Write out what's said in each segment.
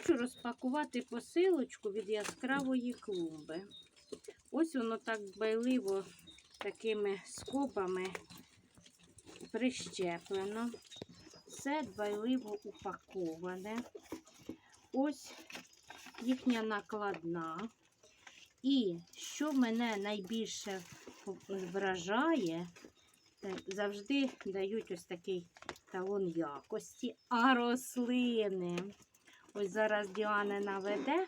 Хочу розпакувати посилочку від яскравої клумби. Ось воно так дбайливо такими скобами прищеплено. Все дбайливо упаковане. Ось їхня накладна. І що мене найбільше вражає, завжди дають ось такий талон якості, а рослини. Ось зараз Діана наведе,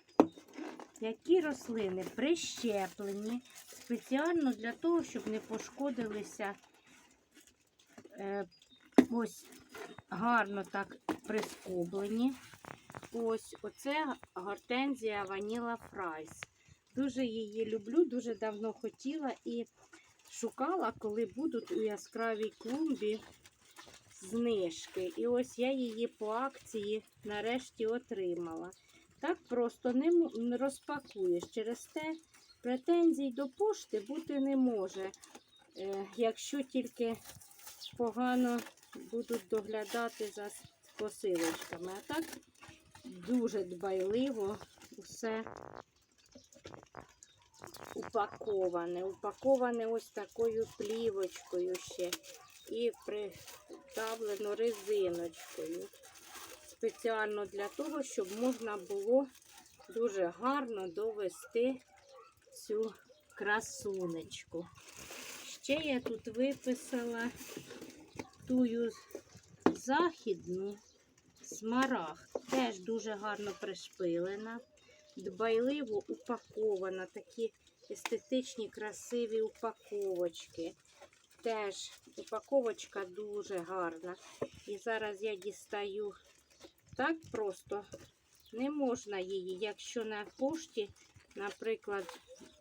які рослини прищеплені спеціально для того, щоб не пошкодилися. Е, ось гарно так прискоблені. Ось оце гортензія Ваніла Фрайс. Дуже її люблю, дуже давно хотіла і шукала, коли будуть у яскравій клумбі знижки. І ось я її по акції нарешті отримала. Так просто не, розпакуєш. Через те претензій до пошти бути не може, е, якщо тільки погано будуть доглядати за посилочками. А так дуже дбайливо усе упаковане. Упаковане ось такою плівочкою ще і придавлено резиночкою. Спеціально для того, щоб можна було дуже гарно довести цю красунечку. Ще я тут виписала тую західну смарагд. Теж дуже гарно пришпилена, дбайливо упакована. Такі естетичні, красиві упаковочки. Теж упаковочка дуже гарна. І зараз я дістаю так просто. Не можна її, якщо на пошті, наприклад,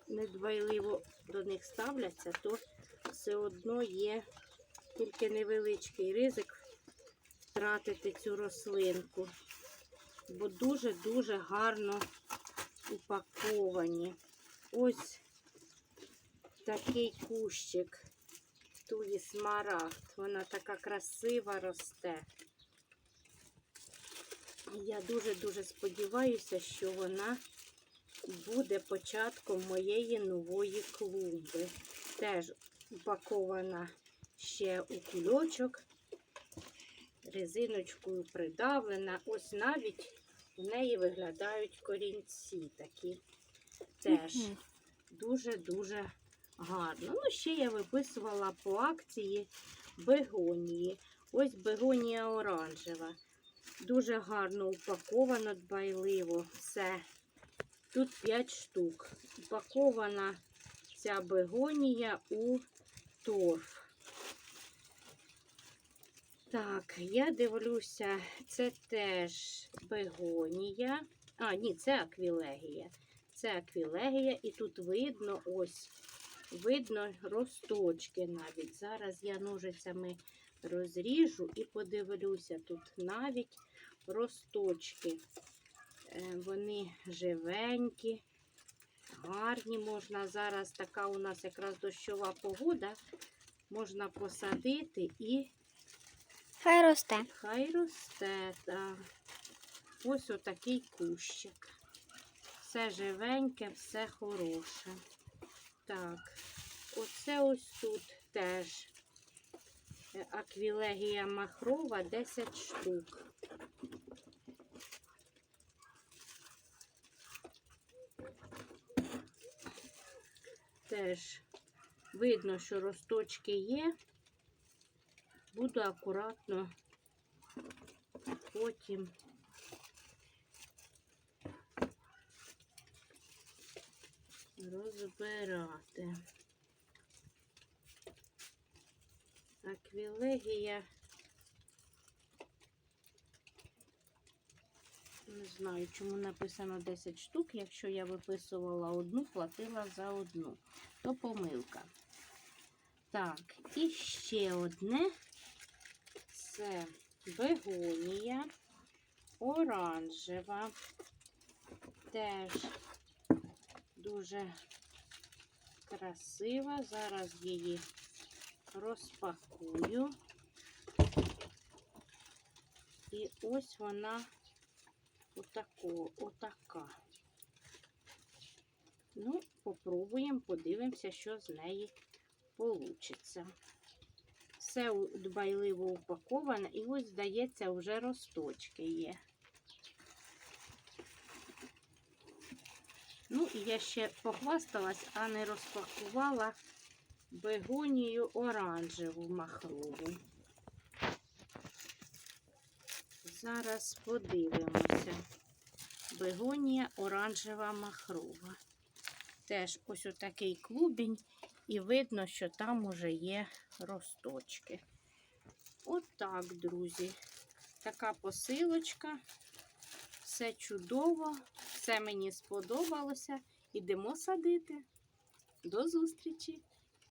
недбайливо до них ставляться, то все одно є тільки невеличкий ризик втратити цю рослинку. Бо дуже-дуже гарно упаковані. Ось такий кущик туї смарагд. Вона така красива росте. Я дуже-дуже сподіваюся, що вона буде початком моєї нової клумби. Теж упакована ще у кульочок, резиночкою придавлена. Ось навіть в неї виглядають корінці такі. Теж дуже-дуже гарно. Ну, ще я виписувала по акції бегонії. Ось бегонія оранжева. Дуже гарно упаковано, дбайливо. Все. Тут 5 штук. Упакована ця бегонія у торф. Так, я дивлюся, це теж бегонія. А, ні, це аквілегія. Це аквілегія, і тут видно ось, видно росточки навіть. Зараз я ножицями розріжу і подивлюся, тут навіть росточки. Е, Вони живенькі, гарні. Можна зараз така у нас якраз дощова погода. Можна посадити і Хай росте. хай росте. Так. Ось отакий кущик. Все живеньке, все хороше. Так, оце ось тут теж е, аквілегія махрова 10 штук. Теж видно, що росточки є. Буду акуратно потім розбирати. Аквілегія. Не знаю, чому написано 10 штук. Якщо я виписувала одну, платила за одну. То помилка. Так, і ще одне. Це бегонія, оранжева. Теж дуже красива. Зараз її розпакую. І ось вона Отако, отака. Ну, попробуємо, подивимося, що з неї вийде. Все дбайливо упаковане, і ось, здається, вже росточки є. Ну, і я ще похвасталась, а не розпакувала бегонію оранжеву махрову. Зараз подивимося. Бегонія оранжева махрова. Теж ось отакий клубінь, і видно, що там уже є росточки. Отак, друзі. Така посилочка. Все чудово, все мені сподобалося. Ідемо садити. До зустрічі!